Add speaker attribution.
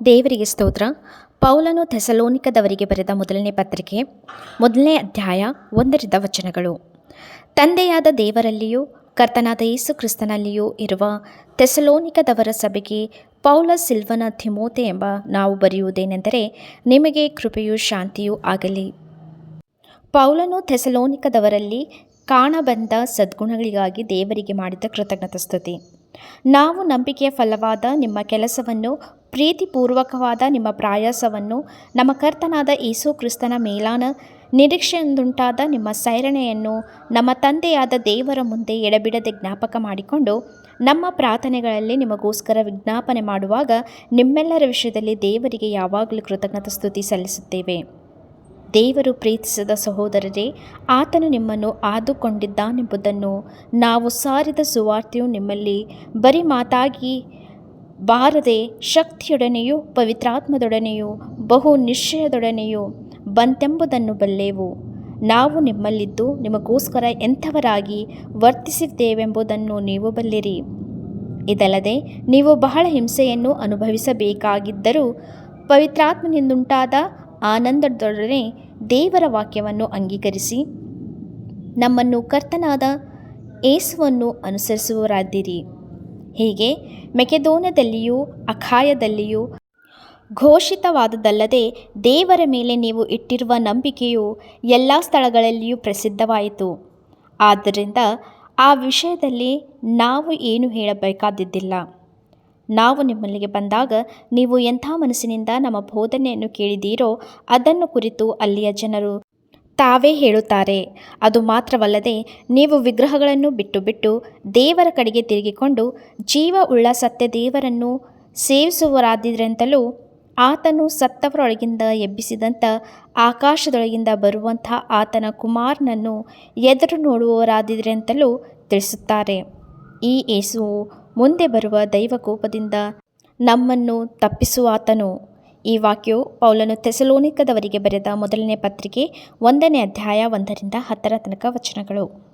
Speaker 1: ದೇವರಿಗೆ ಸ್ತೋತ್ರ. ಪೌಲನು ಥೆಸಲೋನಿಕದವರಿಗೆ ಬರೆದ ಮೊದಲನೇ ಪತ್ರಿಕೆ, ಮೊದಲನೇ ಅಧ್ಯಾಯ ಒಂದರಿಂದ ವಚನಗಳು. ತಂದೆಯಾದ ದೇವರಲ್ಲಿಯೂ, ಕರ್ತನಾದ ಯೇಸು ಕ್ರಿಸ್ತನಲ್ಲಿಯೂ ಇರುವ ಥೆಸಲೋನಿಕದವರ ಸಭೆಗೆ ಪೌಲ ಸಿಲ್ವನ ಥಿಮೋತೆ ಎಂಬ ನಾವು ಬರೆಯುವುದೇನೆಂದರೆ, ನಿಮಗೆ ಕೃಪೆಯೂ ಶಾಂತಿಯೂ ಆಗಲಿ. ಪೌಲನು ಥೆಸಲೋನಿಕದವರಲ್ಲಿ ಕಾಣಬಂದ ಸದ್ಗುಣಗಳಿಗಾಗಿ ದೇವರಿಗೆ ಮಾಡಿದ ಕೃತಜ್ಞತಾ ಸ್ತುತಿ. ನಾವು ನಂಬಿಕೆಯ ಫಲವಾದ ನಿಮ್ಮ ಕೆಲಸವನ್ನು ಪ್ರೀತಿಪೂರ್ವಕವಾದ ನಿಮ್ಮ ಪ್ರಯಾಸವನ್ನು ನಮ್ಮ ಕರ್ತನಾದ ಯೇಸು ಕ್ರಿಸ್ತನ ಮೇಲಾನ ನಿರೀಕ್ಷೆಯಿಂದುಂಟಾದ ನಿಮ್ಮ ಸೈರಣೆಯನ್ನು ನಮ್ಮ ತಂದೆಯಾದ ದೇವರ ಮುಂದೆ ಎಡಬಿಡದೆ ಜ್ಞಾಪಕ ಮಾಡಿಕೊಂಡು ನಮ್ಮ ಪ್ರಾರ್ಥನೆಗಳಲ್ಲಿ ನಿಮಗೋಸ್ಕರ ವಿಜ್ಞಾಪನೆ ಮಾಡುವಾಗ ನಿಮ್ಮೆಲ್ಲರ ವಿಷಯದಲ್ಲಿ ದೇವರಿಗೆ ಯಾವಾಗಲೂ ಕೃತಜ್ಞತ ಸ್ತುತಿ ಸಲ್ಲಿಸುತ್ತೇವೆ. ದೇವರು ಪ್ರೀತಿಸಿದ ಸಹೋದರರೇ, ಆತನು ನಿಮ್ಮನ್ನು ಆದುಕೊಂಡಿದ್ದಾನೆಂಬುದನ್ನು ನಾವು ಸಾರಿದ ಸುವಾರ್ತೆಯು ನಿಮ್ಮಲ್ಲಿ ಬರೀ ಮಾತಾಗಿ ಬಾರದೆ ಶಕ್ತಿಯೊಡನೆಯೂ ಪವಿತ್ರಾತ್ಮದೊಡನೆಯೂ ಬಹು ನಿಶ್ಚಯದೊಡನೆಯೂ ಬಂತೆಂಬುದನ್ನು ಬಲ್ಲೆವು. ನಾವು ನಿಮ್ಮಲ್ಲಿದ್ದು ನಿಮಗೋಸ್ಕರ ಎಂಥವರಾಗಿ ವರ್ತಿಸಿದ್ದೇವೆಂಬುದನ್ನು ನೀವು ಬಲ್ಲಿರಿ. ಇದಲ್ಲದೆ ನೀವು ಬಹಳ ಹಿಂಸೆಯನ್ನು ಅನುಭವಿಸಬೇಕಾಗಿದ್ದರೂ ಪವಿತ್ರಾತ್ಮನಿಂದುಂಟಾದ ಆನಂದದೊಡನೆ ದೇವರ ವಾಕ್ಯವನ್ನು ಅಂಗೀಕರಿಸಿ ನಮ್ಮನ್ನು ಕರ್ತನಾದ ಏಸುವನ್ನು ಅನುಸರಿಸುವರಾದಿರಿ ಹೀಗೆ ಮೆಕೆದೋನದಲ್ಲಿಯೂ ಅಖಾಯದಲ್ಲಿಯೂ ಘೋಷಿತವಾದುದಲ್ಲದೆ ದೇವರ ಮೇಲೆ ನೀವು ಇಟ್ಟಿರುವ ನಂಬಿಕೆಯು ಎಲ್ಲ ಸ್ಥಳಗಳಲ್ಲಿಯೂ ಪ್ರಸಿದ್ಧವಾಯಿತು. ಆದ್ದರಿಂದ ಆ ವಿಷಯದಲ್ಲಿ ನಾವು ಏನು ಹೇಳಬೇಕಾದಿದ್ದಿಲ್ಲ. ನಾವು ನಿಮ್ಮಲ್ಲಿಗೆ ಬಂದಾಗ ನೀವು ಎಂಥ ಮನಸ್ಸಿನಿಂದ ನಮ್ಮ ಬೋಧನೆಯನ್ನು ಕೇಳಿದ್ದೀರೋ ಅದನ್ನು ಕುರಿತು ಅಲ್ಲಿಯ ಜನರು ತಾವೇ ಹೇಳುತ್ತಾರೆ. ಅದು ಮಾತ್ರವಲ್ಲದೆ ನೀವು ವಿಗ್ರಹಗಳನ್ನು ಬಿಟ್ಟು ಬಿಟ್ಟು ದೇವರ ಕಡೆಗೆ ತಿರುಗಿಕೊಂಡು ಜೀವ ಉಳ್ಳ ಸತ್ಯ ದೇವರನ್ನು ಸೇವಿಸುವರಾದಿದ್ರೆಂತಲೂ ಆತನು ಸತ್ತವರೊಳಗಿಂದ ಎಬ್ಬಿಸಿದಂಥ ಆಕಾಶದೊಳಗಿಂದ ಬರುವಂಥ ಆತನ ಕುಮಾರನನ್ನು ಎದುರು ನೋಡುವವರಾದಿದ್ರಂತಲೂ ತಿಳಿಸುತ್ತಾರೆ. ಈ ಏಸುವು ಮುಂದೆ ಬರುವ ದೈವಕೋಪದಿಂದ ನಮ್ಮನ್ನು ತಪ್ಪಿಸುವಾತನು. ಈ ವಾಕ್ಯವು ಪೌಲನು ಥೆಸಲೋನಿಕದವರಿಗೆ ಬರೆದ ಮೊದಲನೇ ಪತ್ರಿಕೆ ಒಂದನೇ ಅಧ್ಯಾಯ ಒಂದರಿಂದ ಹತ್ತರ ತನಕ ವಚನಗಳು.